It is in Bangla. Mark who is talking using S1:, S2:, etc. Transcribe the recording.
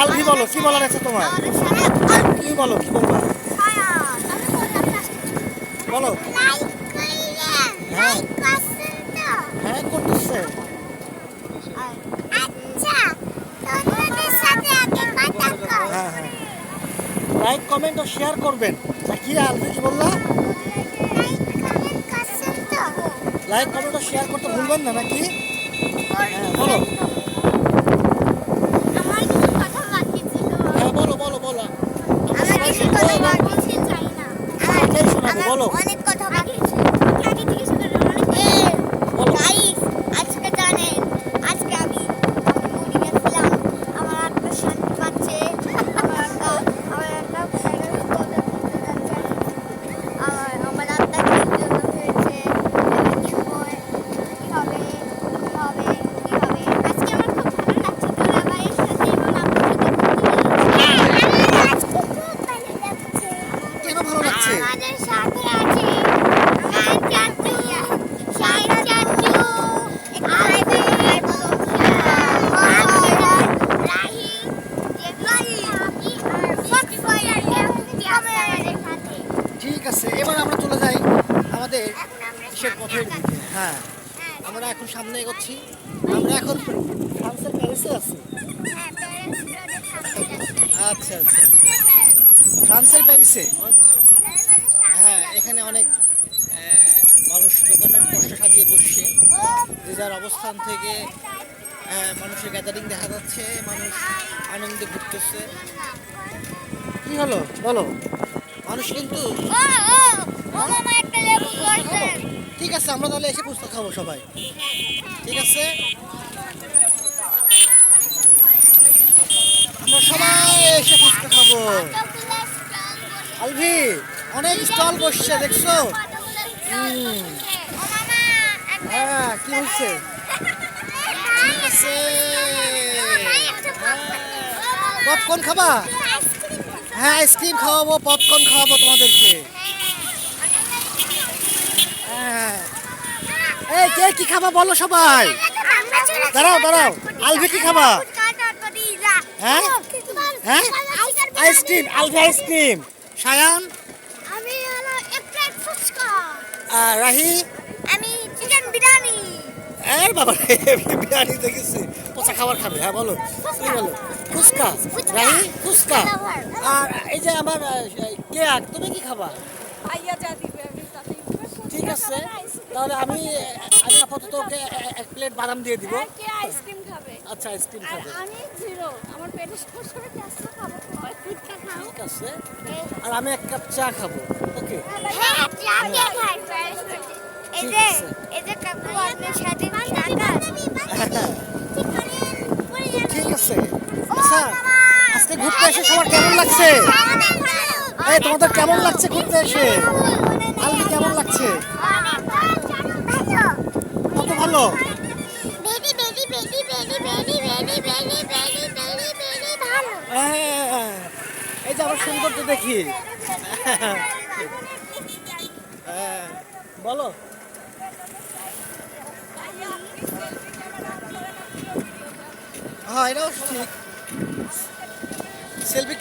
S1: আলভি বলো? কি বলার আছে তোমার? তুমি বলো? কি বলবা? বলো। হ্যাঁ? হ্যাঁ করতেছে। লাইক কমেন্ট ও শেয়ার করবেন। কি আলভি কি বললা? লাইক কমেন্ট ও শেয়ার করতে ভুলবেন না নাকি? হ্যাঁ বলো হ্যাঁ বলো বলো বলো এটাই শোনাবো বলো
S2: অনেক কথা বাকি আছে
S1: বলো
S2: গাইস আজকে জানেন আজকে আমি মুড়ি গেছিলাম আমার আত্মা শান্তি পাচ্ছে আমার আত্মা আমার আত্মা ফ্যানের কথা বলতে যাচ্ছে আমার আমার আত্মা কি জন্য হয়েছে কি হয় কি হবে কি হবে কি হবে আজকে আমার খুব ভালো লাগছে তোরা ভাইয়ের সাথে এবং আপনার সাথে ঘুরতে গিয়েছি। আজকে খুব ভালো লাগছে
S1: কেন ভালো লাগছে
S2: আমাদের সাথে আছে শাইন চাচু শাইন চাচু আইবে রাহি রাহি সবসময় আমাদের সাথে
S1: ঠিক আছে এবার আমরা চলে যাই আমাদের কিসের পথের হ্যাঁ আমরা এখন সামনে এগোচ্ছি। আমরা এখন ফ্রান্সের প্যারিসে আছি। আচ্ছা আচ্ছা ফ্রান্সের প্যারিসে? হ্যাঁ এখানে অনেক মানুষ দোকানের কষ্ট সাজিয়ে বসছে। যে যার অবস্থান থেকে মানুষের গ্যাদারিং দেখা যাচ্ছে মানুষ আনন্দে ঘুরতেছে। কি হলো? বলো। মানুষ কিন্তু ঠিক আছে, আমরা তাহলে এসে পুস্তক খাব সবাই। ঠিক আছে? আমরা সবাই এসে পুস্তক খাব। আলভি, অনেক স্টল বসছে, দেখছ? হ্যাঁ কি হচ্ছে? আছে। পপকর্ন খাবা? হ্যাঁ আইসক্রিম খাওয়াবো, পপকর্ন খাওয়াবো তোমাদেরকে হ্যাঁ এই কে খাবা বলো সবাই। দাঁড়াও, দাঁড়াও। আলভি কি খাবা? হ্যাঁ? হ্যাঁ? Ice cream Alvi ice cream. Sayan?
S2: আমি হলো এক প্লেট ফুচকা।
S1: আর রাহি?
S2: আমি চিকেন বিরিয়ানি।
S1: এই বাবা বিরিয়ানি দেখেছি। পচা খাবার খাবে হ্যাঁ বলো। কি বলো। ফুচকা। রাহি ফুচকা। আর এই যে আমার কে তুমি কি খাবা?
S3: ভাইয়া যা দিবে।
S1: ঠিক আছে তাহলে আমি আমি আপাতত ওকে এক প্লেট বাদাম দিয়ে দিব।
S3: কে আইসক্রিম খাবে?
S1: আচ্ছা আইসক্রিম খাবে।
S3: আমি জিরো আমার পেটে সমস্যা আজকে খাব?
S1: ঠিক আছে আর আমি এক কাপ চা খাব ওকে?
S2: হ্যাঁ চা খাই। এই
S1: ঠিক
S2: যে
S1: আছে।
S2: এই যে কাকু আপনার সাথে
S1: ঠিক আছে। আচ্ছা আজকে ঘুরতে এসে সবার কেমন লাগছে? এই তোমাদের কেমন লাগছে ঘুরতে এসে? আলবি কেমন লাগছে? কত ভালো? এই যে আবার সুন্দর তো দেখি হ্যাঁ, বলো। হ্যাঁ এটাও ঠিক। সেলফি